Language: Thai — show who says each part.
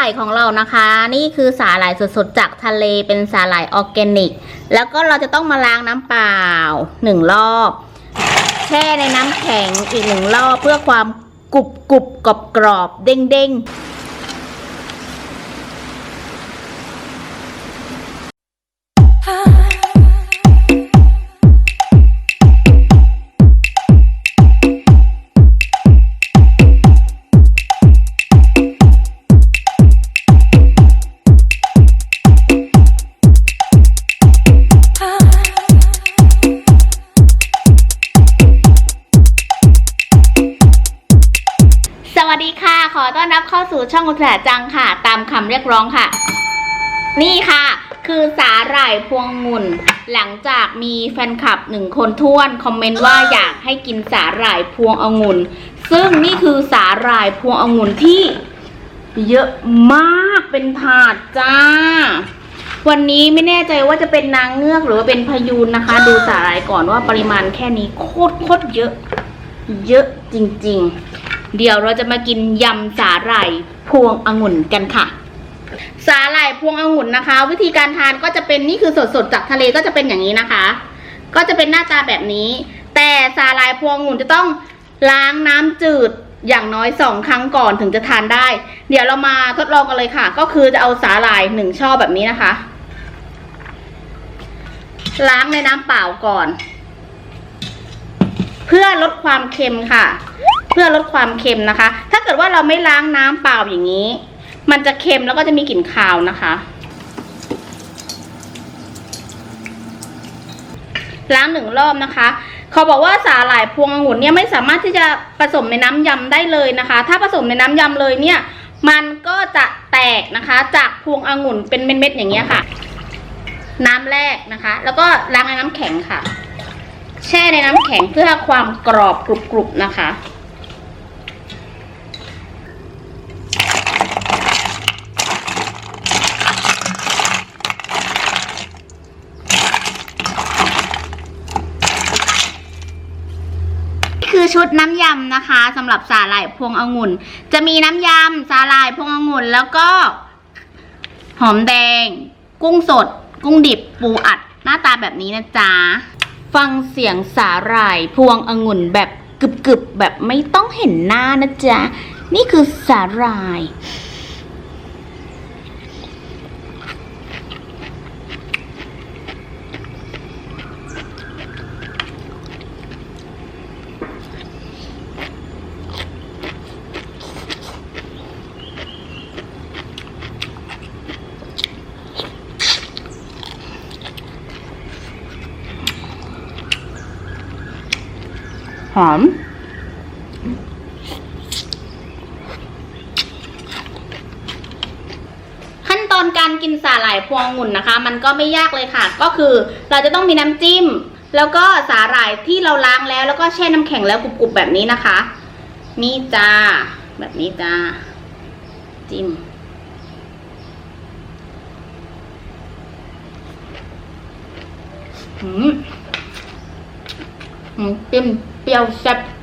Speaker 1: ายของเรานะคะ นี่คือสาหร่ายสดๆจากทะเลเป็นสาหร่ายออร์แกนิก แล้วก็เราจะต้องมาล้างน้ำเปล่าหนึ่งรอบ แช่ในน้ำแข็งอีกหนึ่งรอบเพื่อความกรุบกรุบกรอบกรอบเด้งเด้ง ค่ะ ขอต้อนรับเข้าสู่ช่องกุศลจังค่ะ ตามคำเรียกร้องค่ะ นี่ค่ะ คือสาหร่ายพวงองุ่น หลังจากมีแฟนคลับหนึ่งคนท้วนคอมเมนต์ว่าอยากให้กินสาหร่ายพวงองุ่น ซึ่งนี่คือสาหร่ายพวงองุ่นที่ เยอะมากเป็นถาดจ้า วันนี้ไม่แน่ใจว่าจะเป็นนางเงือกหรือว่าเป็นพยูนนะคะ ดูสาหร่ายก่อนว่าปริมาณแค่นี้โคตรโคตรเยอะ เยอะจริง ๆ เดี๋ยวเราจะมากินยำสาหร่ายพวงองุ่นกันค่ะ สาหร่ายพวงองุ่นนะคะ วิธีการทานก็จะเป็นนี่คือสดๆจากทะเลก็จะเป็นอย่างนี้นะคะ ก็จะเป็นหน้าตาแบบนี้ แต่สาหร่ายพวงองุ่นจะต้องล้างน้ำจืดอย่างน้อยสองครั้งก่อนถึงจะทานได้ เดี๋ยวเรามาทดลองกันเลยค่ะ ก็คือจะเอาสาหร่ายหนึ่งช่อแบบนี้นะคะ ล้างในน้ำเปล่าก่อน เพื่อลดความเค็มค่ะ เพื่อลดความเค็มนะคะ ถ้าเกิดว่าเราไม่ล้างน้ำเปล่าอย่างนี้ มันจะเค็มแล้วก็จะมีกลิ่นคาวนะคะ ล้างหนึ่งรอบนะคะเขาบอกว่าสาหร่ายพวงองุ่นเนี่ยไม่สามารถที่จะผสมในน้ำยำได้เลยนะคะ ถ้าผสมในน้ำยำเลยเนี่ย มันก็จะแตกนะคะ จากพวงองุ่นเป็นเม็ดๆอย่างเงี้ยค่ะ น้ำแรกนะคะ แล้วก็ล้างในน้ำแข็งค่ะ แช่ในน้ำแข็งเพื่อความกรอบกรุบๆนะคะ คือชุดน้ำยำนะคะสำหรับสาหร่ายพวงองุ่น จะมีน้ำยำสาหร่ายพวงองุ่น แล้วก็ หอมแดง กุ้งสด กุ้งดิบปูอัด หน้าตาแบบนี้นะจ๊ะ ฟังเสียงสาหร่ายพวงองุ่นแบบกึบๆแบบไม่ต้องเห็นหน้านะจ๊ะ นี่คือสาหร่าย หอม ขั้นตอนการกินสาหร่ายพวงองุ่นนะคะ มันก็ไม่ยากเลยค่ะ ก็คือเราจะต้องมีน้ำจิ้ม แล้วก็สาหร่ายที่เราล้างแล้ว แล้วก็แช่น้ำแข็งแล้วกรุบๆแบบนี้นะคะ นี่จ้า แบบนี้จ้า จิ้มหืมหืมจิ้ม 飙升